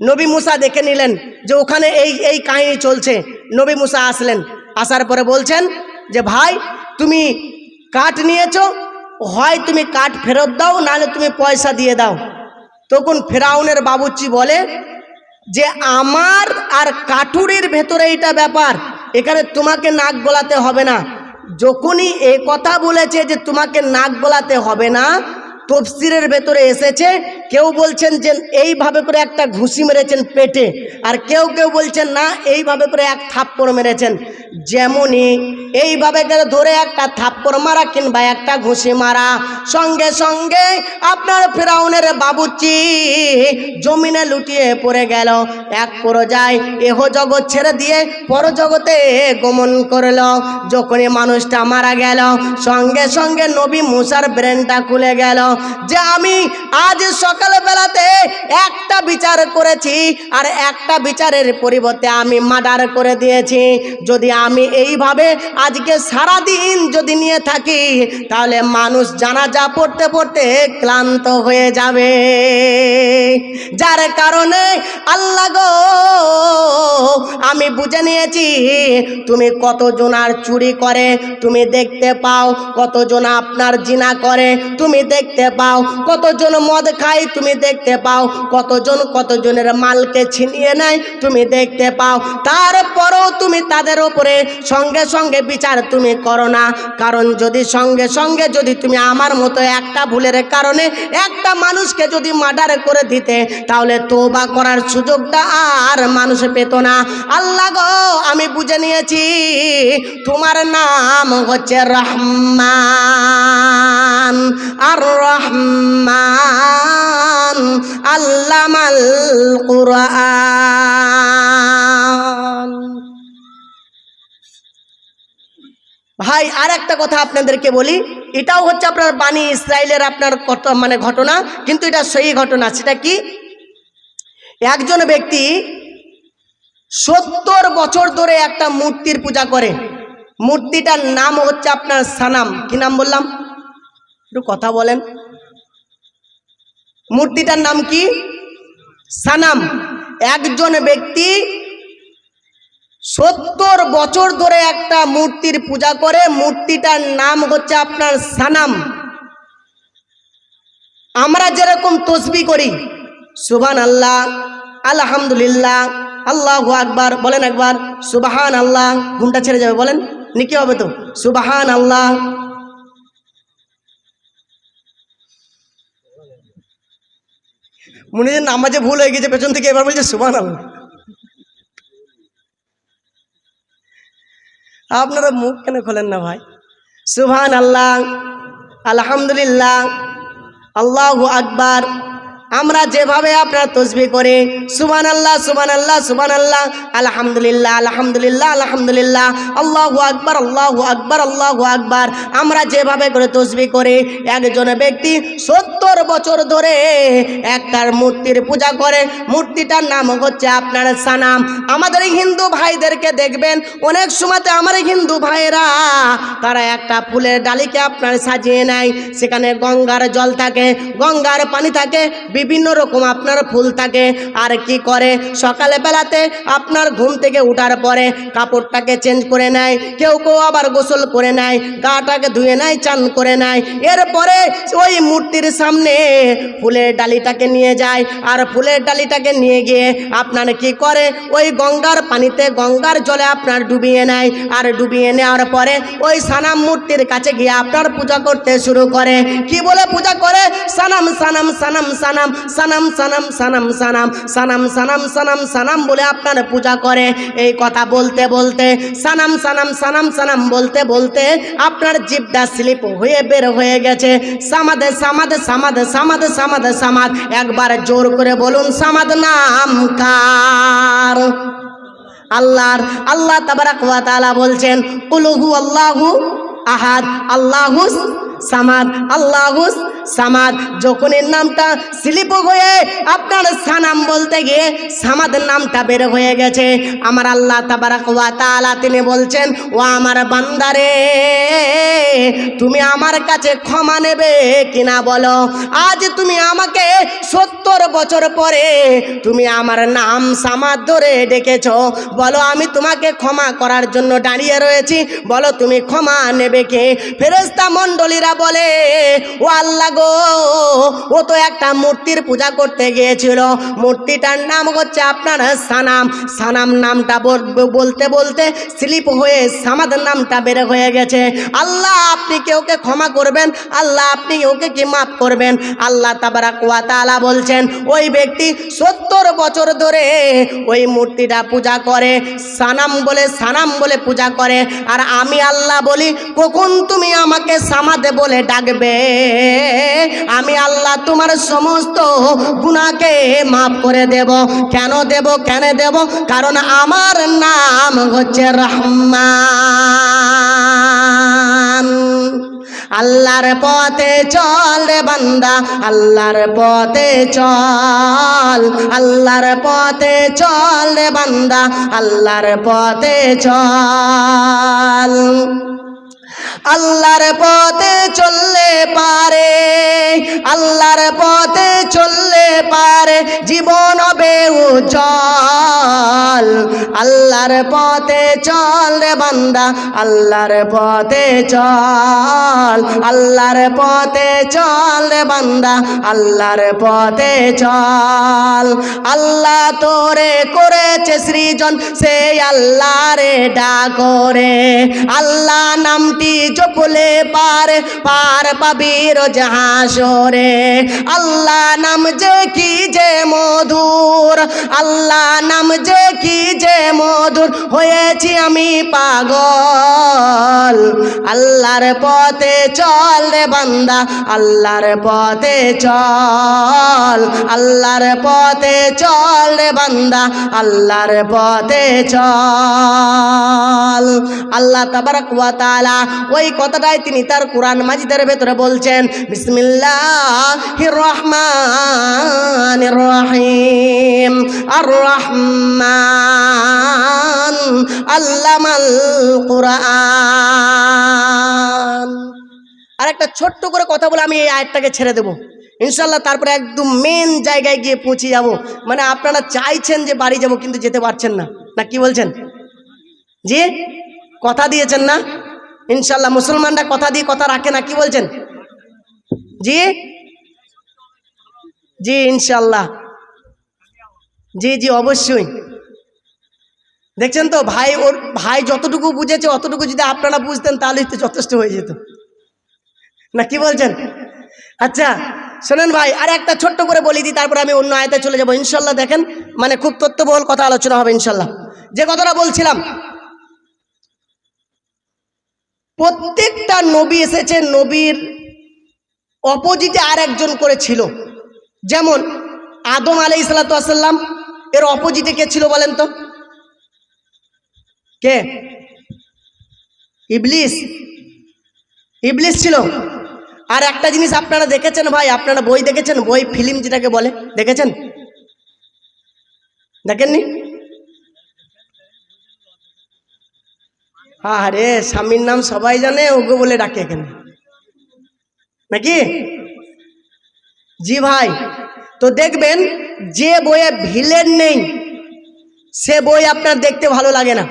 নবী মুসা দেখে নিলেন যে ওখানে এই এই কাহিনী চলছে। নবী মুসা আসলেন। আসার পরে বলছেন যে, ভাই, তুমি কাঠ নিয়েছো, হয় তুমি কাঠ ফেরত দাও, নাহলে তুমি পয়সা দিয়ে দাও। তখন ফেরাউনের বাবুচ্চি বলে যে, আমার আর কাঠুরির ভেতরে এইটা ব্যাপার, এখানে তোমাকে নাক গলাতে হবে না। যখনই এ কথা বলেছে যে, তোমাকে নাক গলাতে হবে না তফসিরের ভেতরে এসেছে, কেউ বলছেন যে এইভাবে করে একটা ঘুষি মেরেছেন পেটে, আর কেউ কেউ বলছেন, না, এইভাবে করে এক থাপ্পড় মেরেছেন। যেমনই এইভাবে করে ধরে একটা থাপ্পড় মারা কিংবা একটা ঘুষি মারা, সঙ্গে সঙ্গে আপনার ফেরাউনের বাবুচি জমিনে লুটিয়ে পড়ে গেল। এক পর্যায় এহ জগৎ ছেড়ে দিয়ে পর পরজগতে গমন করল। যখনই মানুষটা মারা গেল, সঙ্গে সঙ্গে নবী মুসার ব্রেনটা খুলে গেল। যে আমি আজ সকালবেলাতে একটা বিচার করেছি আর একটা বিচারের পরিবর্তে আমি মার্ডার করে দিয়েছি। যদি আমি এইভাবে আজকে সারাদিন যদি নিয়ে থাকি, তাহলে মানুষ জানাজা পড়তে পড়তে ক্লান্ত হয়ে যাবে। যার কারণে আল্লাহ গো, আমি বুঝে নিয়েছি তুমি কতজন আর চুরি করে, তুমি দেখতে পাও কতজন আপনার জিনা করে, তুমি দেখতে পাও। কতজন মদ খায় তুমি দেখতে পাও। কতজন, কতজনের মালকে ছিনিয়ে নেয় তুমি দেখতে পাও। তারপরও তুমি তাদের ওপরে সঙ্গে সঙ্গে বিচার তুমি করো না। কারণ যদি সঙ্গে সঙ্গে যদি তুমি আমার মতো একটা ভুলের কারণে একটা মানুষকে যদি মার্ডার করে দিতে, তাহলে তোবা করার সুযোগটা আর মানুষ পেত না। আল্লাহ গো, আমি বুঝে নিয়েছি, তোমার নাম হচ্ছে রহমান। আর রহমান আল্লামাল কুরআন। ভাই আর একটা কথা আপনাদেরকে বলি, এটাও হচ্ছে আপনার বাণী ইসরায়েলের আপনার কত মানে ঘটনা, কিন্তু এটা সেই ঘটনা, সেটা কি? একজন ব্যক্তি সত্তর বছর ধরে একটা মূর্তির পূজা করে। মূর্তিটার নাম হচ্ছে আপনার সানাম। কি নাম বললাম? একটু কথা বলেন। মূর্তিটার নাম কি? সানাম। একজন ব্যক্তি সত্তর বছর ধরে একটা মূর্তির পূজা করে। মূর্তিটার নাম হচ্ছে আপনার সানাম। আমরা যেরকম তসবি করি সুবান আল্লাহ আলহামদুলিল্লাহ, আল্লাহ আকবার, বলেন একবার সুবাহান আল্লাহ ঘুমটা ছেড়ে যাবে, বলেন, নিকি হবে তো? সুবাহান আল্লাহ মনে হয় নামাজে ভুল হয়ে গেছে, পেছন থেকে এবার বলছে সুবান আল্লাহ আপনারা মুখ কেন খোলেন না ভাই? সুবহান আল্লাহ আলহামদুলিল্লাহ, আল্লাহ আকবার। আমরা যেভাবে আপনার তসবি করে সুবান আল্লাহ সুবান আল্লাহ সুবান আল্লাহ আলহামদুলিল্লাহ আলহামদুলিল্লাহ আলহামদুলিল্লাহ, আল্লাহু আকবার আল্লাহু আকবার আল্লাহু আকবার, আমরা যেভাবে করে তসবি করে, একজন ব্যক্তি সত্তর বছর ধরে একটার মূর্তির পূজা করে, মূর্তিটার নাম হচ্ছে আপনার সানাম। আমাদের হিন্দু ভাইদেরকে দেখবেন, অনেক সময়তে আমার হিন্দু ভাইয়েরা, তারা একটা ফুলের ডালিকে আপনার সাজিয়ে নেয়, সেখানে গঙ্গার জল থাকে, গঙ্গার পানি থাকে, বিভিন্ন রকম আপনার ফুল থাকে। আর কি করে? সকালে বেলাতে আপনার ঘুম থেকে উঠার পরে কাপড়টাকে চেঞ্জ করে নেয়, কেউ কেউ আবার গোসল করে নেয়, গাটাকে ধুয়ে নেয়, চান করে নেয়। এরপরে ওই মূর্তির সামনে ফুলের ডালিটাকে নিয়ে যায়। আর ফুলের ডালিটাকে নিয়ে গিয়ে আপনার কি করে? ওই গঙ্গার পানিতে গঙ্গার জলে আপনার ডুবিয়ে নেয়। আর ডুবিয়ে নেওয়ার পরে ওই সানাম মূর্তির কাছে গিয়ে আপনার পূজা করতে শুরু করে। কি বলে পূজা করে? সানাম সানাম সানাম সানাম সানাম সানাম সানাম সানাম সানাম সানাম সানাম সানাম বলে আপনার পূজা করে। এই কথা বলতে বলতে, সানাম সানাম সানাম সানাম বলতে বলতে আপনার জিভটা স্লিপ হয়ে বের হয়ে গেছে। সামাদে সামাদে সামাদে সামাদে সামাদে, সামাদ, একবার জোর করে বলুন, সামাদ নাম কার? আল্লাহর, আল্লাহ তাবারাক ওয়া তাআলা বলছেন কুলহু আল্লাহু আহাদ, আল্লাহুস সামাদ আল্লাহুস সামাদ। যখন এর নামটা স্লিপ হয়ে আপনার সানাম বলতে গিয়ে সামাদের নামটা বের হয়ে গেছে। আমার আল্লাহ তাবারাক ওয়া তাআলা তিনি বলছেন, ও আমার বান্দারে তুমি আমার কাছে ক্ষমা নেবে কিনা বলো? আজ তুমি আমাকে সত্তর বছর পরে তুমি আমার নাম সামাদ ধরে ডেকেছ। বলো, আমি তোমাকে ক্ষমা করার জন্য দাঁড়িয়ে রয়েছি। বলো, তুমি ক্ষমা নেবে কে? ফেরেস্তা মণ্ডলীরা বলে, ও আল্লাহ গো, ও তো একটা মূর্তির পূজা করতে গিয়েছিল। মূর্তিটার নাম হচ্ছে আপনার সানাম। সানাম নামটা বল- বলতে বলতে স্লিপ হয়ে সামাদের নামটা বেড়ে হয়ে গেছে। আল্লাহ আপনি কি ওকে ক্ষমা করবেন? আল্লাহ, আপনি ওকে কি মাফ করবেন? আল্লাহ তাবারা কুয়া তালা বলছেন, ওই ব্যক্তি সত্তর বছর ধরে ওই মূর্তিটা পূজা করে, সানাম বলে সানাম বলে পূজা করে। আর আমি আল্লাহ বলি, কখন তুমি আমাকে সামাদে বলে ডাকবে? আমি আল্লাহ তোমার সমস্ত গুণাকে মাফ করে দেব। কেন দেব কেন দেব? কারণ আমার নাম হচ্ছে রহমান। আল্লাহর পথে চল রে বান্দা, আল্লাহর পথে চল। আল্লাহর পথে চল রে বান্দা, আল্লাহর পথে চল। আল্লাহর পথে চললে পারে, আল্লাহর পথে চললে পারে, জীবন হবে উজ্জ্বল। আল্লাহর পথে চল রে বান্দা, আল্লাহর পথে চল। আল্লাহর পথে চল রে বান্দা, আল্লাহর পথে চল। আল্লাহ তোরে করেছে সৃজন, সেই আল্লাহ রে। ডাকরে আল্লাহ নামটি জপলে পার পার পাবি রোজ হাসরে। আল্লাহ নাম যে কি যে মধুর, আল্লাহ নাম যে কি যে মধুর, হয়েছি আমি পাগল। আল্লাহর পথে চল রে বান্দা, আল্লাহর পথে চল। আল্লাহর পথে চল রে বান্দা, আল্লাহর পথে চল। আল্লাহ তাবারক ওই কথাটাই তিনি তার কোরআন মাজিদের ভেতরে বলছেন, বিসমিল্লাহির রহমানির রহিম। আর রহমান আল্লামাল কোরআন। আর একটা ছোট্ট করে কথা বলে আমি এই আয়াতটাকে ছেড়ে দেবো। ইনশাল্লাহ তারপরে একদম মেন জায়গায় গিয়ে পৌঁছে যাব। মানে আপনারা চাইছেন যে বাড়ি যাব কিন্তু যেতে পারছেন না। না কি বলছেন? জি? কথা দিয়েছেন না? ইনশাল্লাহ মুসলমানরা কথা দিয়ে কথা রাখে না, কি বলছেন? জি? জি, ইনশাল্লাহ। জি জি, অবশ্যই। দেখছেন তো, ভাই ওর, ভাই যতটুকু বুঝেছে, অতটুকু যদি আপনারা বুঝতেন তাহলেই তো যথেষ্ট হয়ে যেত। না, কি বলছেন? আচ্ছা শোনেন ভাই, আর একটা ছোট্ট করে বলি দিই, তারপরে আমি অন্য আয়তায় চলে যাব। ইনশাল্লাহ দেখেন মানে খুব তথ্যবহুল কথা আলোচনা হবে, ইনশাল্লাহ। যে কথাটা বলছিলাম প্রত্যেকটা নবী এসেছে, নবীর অপোজিটে আর একজন করে ছিল যেমন আদম আলাই সাল্লাম এর অপোজিটে কে ছিল বলেন তো? কে? ইবলিস। ইবলিস ছিল। আর একটা জিনিস আপনারা দেখেছেন ভাই, আপনারা বই দেখেছেন? বই, ফিল্ম যেটাকে বলে, দেখেছেন? দেখেননি? আরে স্বামীর নাম সবাই জানে ওগো বলে ডাকে এখানে। নাকি? জি ভাই, তো দেখবেন, যে বইয়ে ভিলেন নেই, সে বই আপনার দেখতে ভালো লাগে না।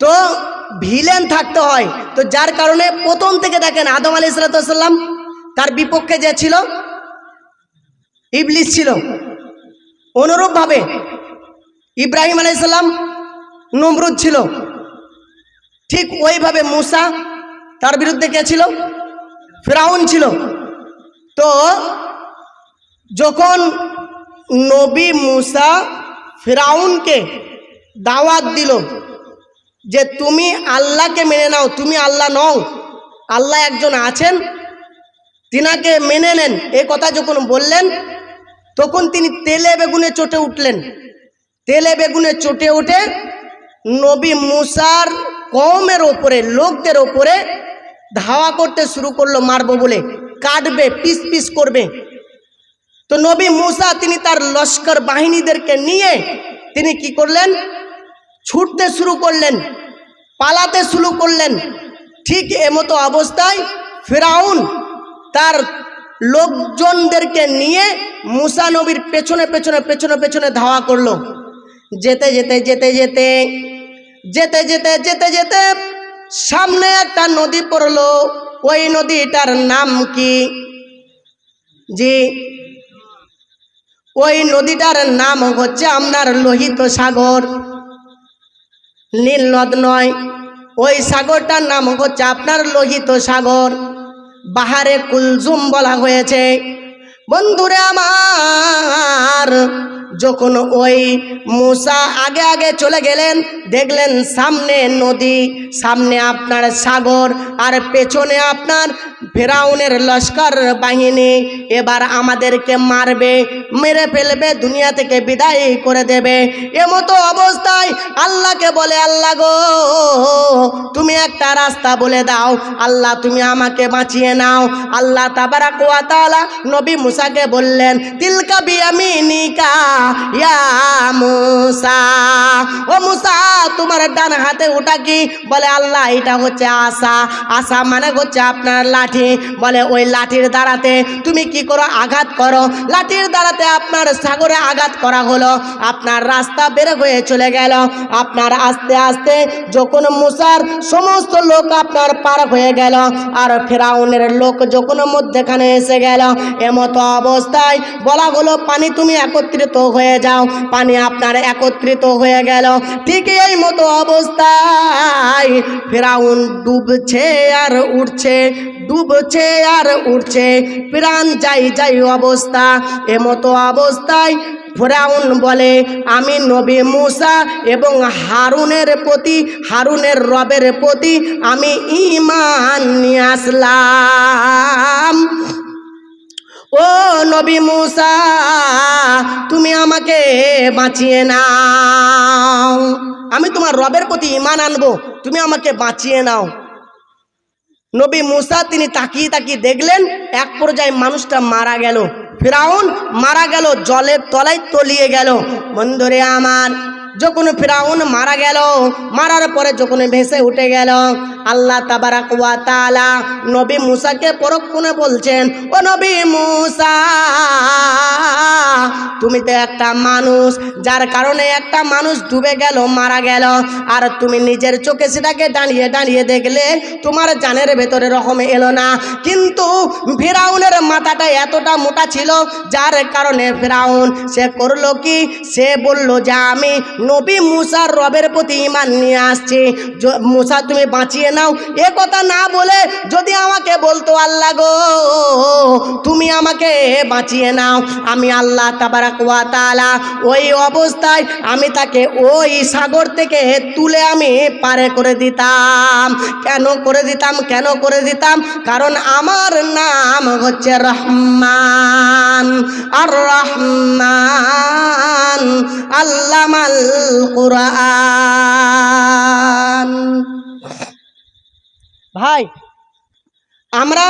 তো ভিলেন থাকতে হয়, তো যার কারণে প্রথম থেকে দেখেন, আদম আলি সাল্লাম তার বিপক্ষে যে ছিল, ইবলিস ছিল। অনুরূপভাবে ইব্রাহিম আলাইসাল্লাম নমরুদ ছিল। ঠিক ওইভাবে মুসা তার বিরুদ্ধে কে ছিল? ফেরাউন ছিল। তো যখন নবী মুসা ফেরাউনকে দাওয়াত দিল যে তুমি আল্লাহকে মেনে নাও, তুমি আল্লাহ নও, আল্লাহ একজন আছেন, তিনাকে মেনে নেন, এ কথা যখন বললেন, তখন তিনি তেলে বেগুনে চটে উঠলেন। তেলে বেগুনে চটে উঠে নবী মুসার কমের ওপরে লোকদের ওপরে ধাওয়া করতে শুরু করল মারবো বলে কাটবে পিস পিস করবে। তো নবী মুসা, তিনি তার লস্কর বাহিনীদেরকে নিয়ে তিনি কি করলেন? ছুটতে শুরু করলেন, পালাতে শুরু করলেন। ঠিক এমতো অবস্থায় ফেরাউন তার লোকজনদেরকে নিয়ে মুসা নবীর পেছনে পেছনে পেছনে পেছনে ধাওয়া করল। যেতে যেতে যেতে যেতে যেতে যেতে যেতে যেতে সামনে একটা নদী পড়ল। ওই নদীটার নাম কি? জি। ওই নদীটার নাম হচ্ছে আপনার লোহিত সাগর। নীল নদ নয়, ওই সাগরটার নাম হচ্ছে আপনার লোহিত সাগর। বাহারে কুলজুম বলা হয়েছে। বন্ধুরে আমার যখন ওই মুসা আগে আগে চলে গেলেন, দেখলেন সামনে নদী, সামনে আপনার সাগর, আর পেছনে আপনার ফেরাউনের লস্কর বাহিনী। এবার আমাদেরকে মারবে, মেরে ফেলবে, দুনিয়া থেকে বিদায় করে দেবে। এমতো অবস্থায় আল্লাহকে বলে, আল্লাহ গো, তুমি একটা রাস্তা বলে দাও। আল্লাহ, তুমি আমাকে বাঁচিয়ে নাও। আল্লাহ তাবারা কোয়া তালা নবী মুসাকে বললেন, তিলকা বিয়ামিনিকা। ও মুসা, তোমার ডান হাতে ওটা কি? বলে, আল্লাহ, এটা হচ্ছে আশা। আশা মানে হচ্ছে আপনার লাঠি। বলে, ওই লাঠির দ্বারাতে তুমি কি করো? আঘাত করো। লাঠির দ্বারাতে আপনার সাগরে আঘাত করা হলো। আপনার রাস্তা বের হয়ে চলে গেল। আপনার আস্তে আস্তে যখন মুসার সমস্ত লোক আপনার পার হয়ে গেল আর ফেরাউনের লোক যখন মধ্যেখানে এসে গেল, এমতো অবস্থায় বলা হলো, পানি তুমি একত্রিত হয়ে যাও, পানি আপনার একত্রিত হয়ে গেল। ঠিক এই মতো অবস্থায় ফেরাউন ডুবছে আর উঠছে, ডুবছে আর উঠছে। প্রাণ যাই যাই অবস্থা এমতো অবস্থায় ফেরাউন বলে, আমি নবী মুসা এবং হারুনের প্রতি, হারুনের রবের প্রতি আমি ইমান নিয়ে আসলাম। ও নবী মুসা, তুমি আমাকে বাঁচিয়ে নাও। আমি তোমার রবের প্রতি ইমান আনব, তুমি আমাকে বাঁচিয়ে নাও। নবী মুসা, তিনি তাকিয়ে তাকিয়ে দেখলেন, এক পর্যায়ে মানুষটা মারা গেল। ফিরাউন মারা গেল, জলের তলায় তলিয়ে গেল। বন্ধুরে আমার যখন ফিরাউন মারা গেল, মারার পরে যখন ভেসে উঠে গেল, আল্লাহ তাবারাক ওয়া তাআলা নবী মুসাকে পরক্ষণে বলছেন, ও নবী মুসা, তুমি তো একটা মানুষ, যার কারণে একটা মানুষ ডুবে গেল, মারা গেল। আর তুমি নিজের চোখে সেটাকে দাঁড়িয়ে দাঁড়িয়ে দেখলে তোমার জানের ভেতরে রকম এলো না। কিন্তু ফেরাউনের মাথাটা এতটা মোটা ছিল, যার কারণে ফেরাউন সে করল কি? সে বলল যে আমি নবী মুসার রবের প্রতি ইমান নিয়ে আসছে। মুসা, তুমি বাঁচিয়ে নাও। এ কথা না বলে যদি আমাকে বলতো, আল্লাহ গো, তুমি আমাকে বাঁচিয়ে নাও। আমি আল্লাহ তাআলা ওই অবস্থায় আমি তাকে ওই সাগর থেকে তুলে আমি পারে করে দিতাম। কেন করে দিতাম? কেন করে দিতাম? কারণ আমার নাম হচ্ছে রহমান। আর রহমান আল্লামাল ভাই, আমরা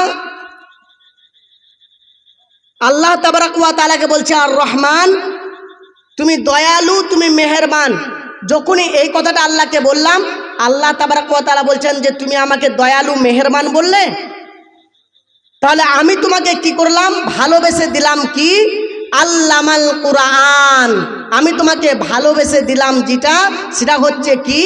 আল্লাহ তাবারাকুয়া তালাকে বলছে আর রহমান তুমি দয়ালু, তুমি মেহেরবান। যখনই এই কথাটা আল্লাহকে বললাম, আল্লাহ তাবারাকুয়া তালা বলছেন যে, তুমি আমাকে দয়ালু, মেহেরবান বললে? তাহলে আমি তোমাকে কি করলাম? ভালোবেসে দিলাম কি? আল্লামাল কোরআন। আমি তোমাকে ভালোবেসে দিলাম যেটা, সেটা হচ্ছে কি?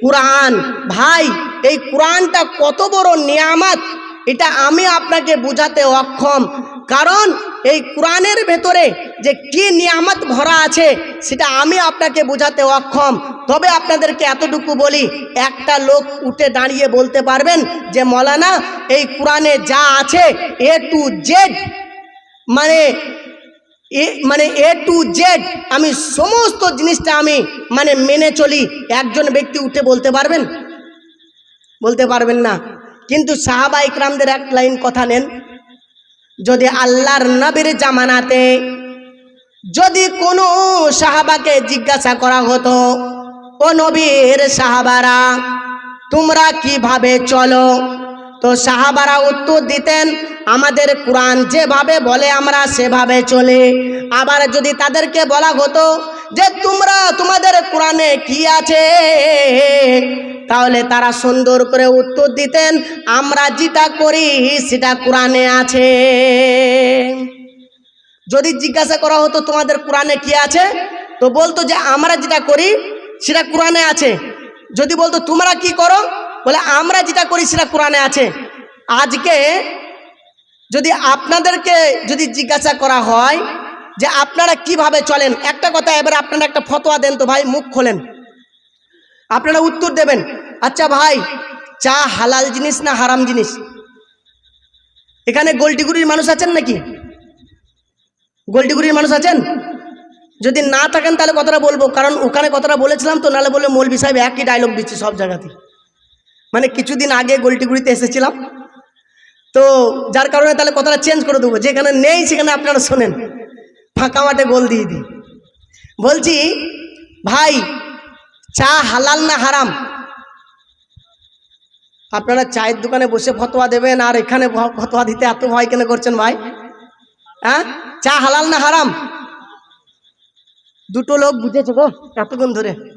কোরআন। ভাই, এই কোরআনটা কত বড় নিয়ামত। এটা আমি আপনাকে বোঝাতে অক্ষম। কারণ এই কোরআনের ভেতরে যে কি নিয়ামত ভরা আছে, সেটা আমি আপনাকে বোঝাতে অক্ষম। তবে আপনাদেরকে এতটুকু বলি, একটা লোক উঠে দাঁড়িয়ে বলতে পারবেন যে, মলানা, এই কোরআনে যা আছে এ টু জেড মানে এ মানে এ টু জেড আমি সমস্ত জিনিসটা আমি মানে মেনে চলি। একজন ব্যক্তি উঠে বলতে পারবেন? বলতে পারবেন না। কিন্তু সাহাবা ইকরামদের এক লাইন কথা নেন। যদি আল্লাহর নবীর জামানাতে যদি কোনো সাহাবাকে জিজ্ঞাসা করা হতো, ও নবীর সাহাবারা, তোমরা কীভাবে চলো? তো সাহাবারা উত্তর দিতেন, আমাদের কোরআন যেভাবে বলে, আমরা সেভাবে চলে। আবার যদি তাদেরকে বলা হতো যে, তোমরা তোমাদের কোরআনে কি আছে? তাহলে তারা সুন্দর করে উত্তর দিতেন, আমরা যেটা করি, সেটা কোরআনে আছে। যদি জিজ্ঞাসা করা হতো, তোমাদের কোরআনে কি আছে? তো বলতো যে, আমরা যেটা করি, সেটা কোরআনে আছে। যদি বলতো, তোমরা কি করো? বলে, আমরা যেটা করি সেটা কোরআনে আছে। আজকে যদি আপনাদেরকে যদি জিজ্ঞাসা করা হয় যে আপনারা কীভাবে চলেন, একটা কথা এবার আপনারা একটা ফতোয়া দেন তো ভাই, মুখ খোলেন। আপনারা উত্তর দেবেন আচ্ছা ভাই, চা হালাল জিনিস না হারাম জিনিস? এখানে গোলটিগুড়ির মানুষ আছেন নাকি? গোলটিগুড়ির মানুষ আছেন? যদি না থাকেন তাহলে কথাটা বলব, কারণ ওখানে কথাটা বলেছিলাম তো, নাহলে বলে মৌলবি সাহেব একই ডায়লগ দিচ্ছে সব জায়গাতে মানে কিছুদিন আগে গোলটিগুড়িতে এসেছিলাম। তো যার কারণে তাহলে কথাটা চেঞ্জ করে দেবো। যেখানে নেই সেখানে আপনারা শোনেন। ফাঁকা মাঠে গোল দিয়ে দিই। বলছি, ভাই, চা হালাল না হারাম? আপনারা চায়ের দোকানে বসে ফতোয়া দেবেন আর এখানে ফতোয়া দিতে এত ভয় কেন করছেন ভাই? হ্যাঁ? চা হালাল না হারাম? দুটো লোক বুঝেছে গো, এতক্ষণ ধরে।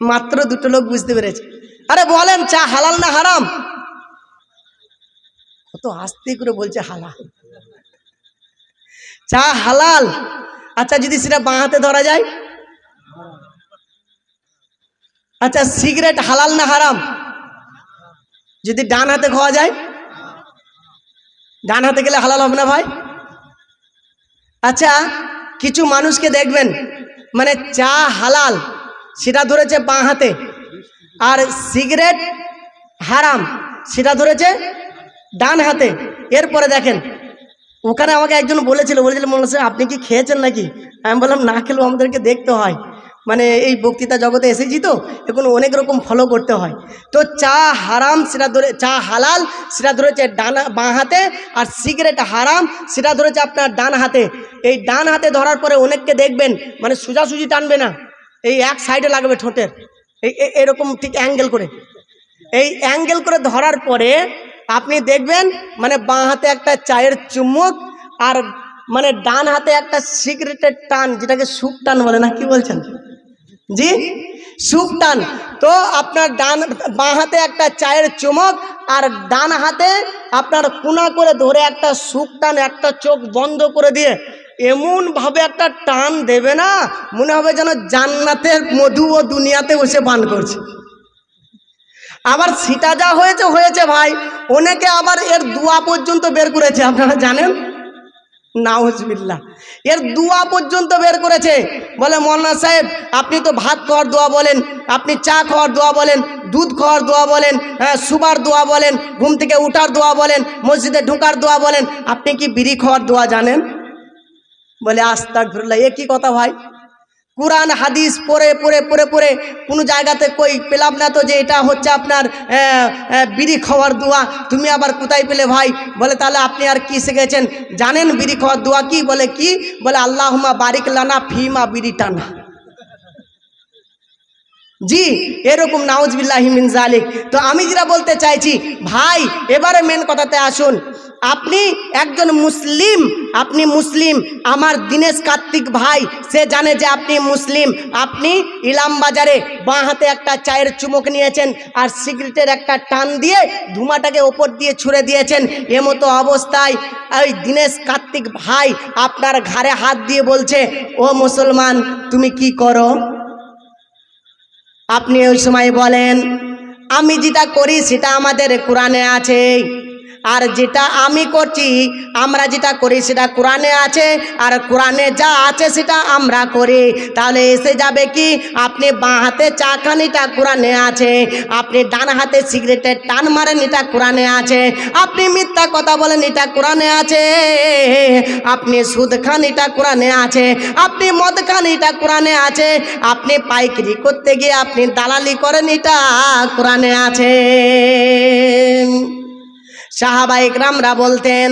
মাত্র দুটো লোক বুঝতে পেরেছে। আরে বলেন, চা হালাল না হারাম? কত আস্তে করে বলছে হালাল। চা হালাল? আচ্ছা যদি সেটা বাঁ হাতে ধরা যায়? আচ্ছা সিগারেট হালাল না হারাম? যদি ডান হাতে খাওয়া যায়? ডান হাতে গেলে হালাল হবে না ভাই? আচ্ছা কিছু মানুষকে দেখবেন মানে চা হালাল সেটা ধরেছে বাঁ হাতে। আর সিগারেট হারাম, সেটা ধরেছে ডান হাতে। এরপরে দেখেন, ওখানে আমাকে একজন বলেছিল বলেছিল, মনে হচ্ছে আপনি কি খেয়েছেন নাকি? আমি বললাম, না খেলেও আমাদেরকে দেখতে হয়। মানে এই বক্তৃতা জগতে এসেছি তো, এখন অনেক রকম ফলো করতে হয়। তো চা হারাম, সেটা ধরে, চা হালাল, সেটা ধরেছে ডান, বাঁ হাতে। আর সিগারেট হারাম, সেটা ধরেছে আপনার ডান হাতে। এই ডান হাতে ধরার পরে অনেককে দেখবেন মানে সোজাসুজি টানবে না। এই এক সাইডে লাগবে ঠোঁটের। এই এরকম ঠিক অ্যাঙ্গেল করে। এই অ্যাঙ্গেল করে ধরার পরে আপনি দেখবেন মানে বাঁ হাতে একটা চায়ের চুম্বক আর মানে ডান হাতে একটা সিগারেটের টান, যেটাকে সুপ টান বলে না, কি বলছেন? জি? সুপ টান। তো আপনার ডান, বাঁ হাতে একটা চায়ের চুমক আর ডান হাতে আপনার কোনা করে ধরে একটা সুপ টান, একটা চোখ বন্ধ করে দিয়ে এমন ভাবে একটা টান দেবে না, মনে হবে যেন জান্নাতের মধু ও দুনিয়াতে বসে পান করছে। আবার সিটা যা হয়েছে হয়েছে ভাই। অনেকে আবার এর দুয়া পর্যন্ত বের করেছে, আপনারা জানেন? নাউজবিল্লা এর দুয়া পর্যন্ত বের করেছে। বলে মন্না সাহেব, আপনি তো ভাত খাওয়ার দোয়া বলেন, আপনি চা খাওয়ার দোয়া বলেন, দুধ খাওয়ার দোয়া বলেন হ্যাঁ সুবার দোয়া বলেন, ঘুম থেকে উঠার দোয়া বলেন, মসজিদে ঢোকার দোয়া বলেন, আপনি কি বিড়ি খাওয়ার দোয়া জানেন? বলে আস্তাক ফিরুল্লাহ এ কি কথা ভাই? কোরআন, হাদিস পরে পরে পরে পরে কোনো জায়গাতে কই পেলাম না তো যে এটা হচ্ছে আপনার বিড়ি খাওয়ার দোয়া। তুমি আবার কোথায় পেলে ভাই? বলে, তাহলে আপনি আর কি শিখেছেন? জানেন বিড়ি খাওয়ার দোয়া কি? বলে কি? বলে আল্লাহমা বারিক লানা ফিমা বিড়ি টানা। জি, এরকম নাউজবিল্লাহিমিন তো আমি যেটা বলতে চাইছি, ভাই, এবারে মেন কথাতে আসুন। আপনি একজন মুসলিম, আপনি মুসলিম, আমার দীনেশ কার্তিক ভাই, সে জানে যে আপনি মুসলিম। আপনি ইলাম বাজারে বাঁ হাতে একটা চায়ের চুমুক নিয়েছেন আর সিগারেটের একটা টান দিয়ে ধুমাটাকে ওপর দিয়ে ছুঁড়ে দিয়েছেন। এমতো অবস্থায় ওই দীনেশ কার্তিক ভাই আপনার ঘাড়ে হাত দিয়ে বলছে, ও মুসলমান, তুমি কি করো? আপনি ওই সময় বলেন আমি যেটা করি সেটা আমাদের কোরআনে আছে। আর যেটা আমি করছি, আমরা যেটা করি সেটা কোরআনে আছে, আর কোরআনে যা আছে সেটা আমরা করি। তাহলে এসে যাবে কি? আপনি বাঁ হাতে চা খান এটা কোরআনে আছে, আপনি ডান হাতে সিগারেটের টান মারেন, এটা কোরআনে আছে। আপনি মিথ্যা কথা বলেন, এটা কোরআনে আছে। আপনি সুদ খান, এটা কোরআনে আছে। আপনি মদ খান, এটা কোরআনে আছে। আপনি পাইকারি করতে গিয়ে আপনি দালালি করেন, এটা কোরআনে আছে। সাহাবাইকরামরা বলতেন